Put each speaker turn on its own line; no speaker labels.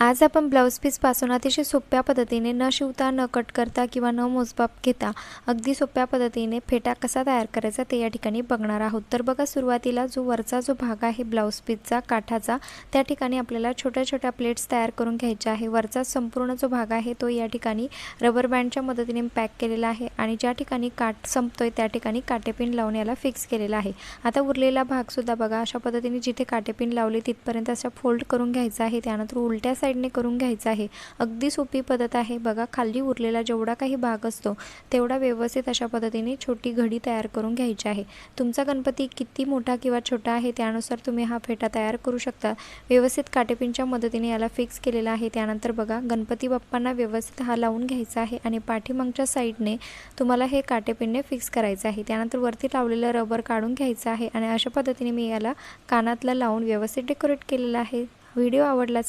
आज आपण ब्लाऊज पीसपासून अतिशय सोप्या पद्धतीने न शिवता न कट करता किंवा न मोजमाप घेता अगदी सोप्या पद्धतीने फेटा कसा तयार करायचा ते या ठिकाणी बघणार आहोत. तर बघा सुरुवातीला जो वरचा जो भाग आहे ब्लाऊज पीसचा काठाचा त्या ठिकाणी आपल्याला छोट्या छोट्या प्लेट्स तयार करून घ्यायच्या आहे. वरचा संपूर्ण जो भाग आहे तो या ठिकाणी रबर बँडच्या मदतीने पॅक केलेला आहे आणि ज्या ठिकाणी काठ संपतोय त्या ठिकाणी काटेपिन लावून याला फिक्स केलेला आहे. आता उरलेला भागसुद्धा बघा अशा पद्धतीने जिथे काटेपिन लावले तिथपर्यंत अशा फोल्ड करून घ्यायचा आहे. त्यानंतर उलट्या साईडने करून घ्यायचं आहे. अगदी सोपी पद्धत आहे. बघा खाली उरलेला जेवढा काही भाग असतो तेवढा व्यवस्थित अशा पद्धतीने छोटी घडी तयार करून घ्यायची आहे. तुमचा गणपती किती मोठा किंवा छोटा आहे त्यानुसार तुम्ही हा फेटा तयार करू शकता. व्यवस्थित काटेपिनच्या मदतीने याला फिक्स केलेला आहे. त्यानंतर बघा गणपती बाप्पांना व्यवस्थित हा लावून घ्यायचा आहे आणि पाठीमागच्या साईडने तुम्हाला हे काटेपिनने फिक्स करायचं आहे. त्यानंतर वरती लावलेलं रबर काढून घ्यायचं आहे आणि अशा पद्धतीने मी याला कानातला लावून व्यवस्थित डेकोरेट केलेलं आहे. व्हिडिओ आवडला असेल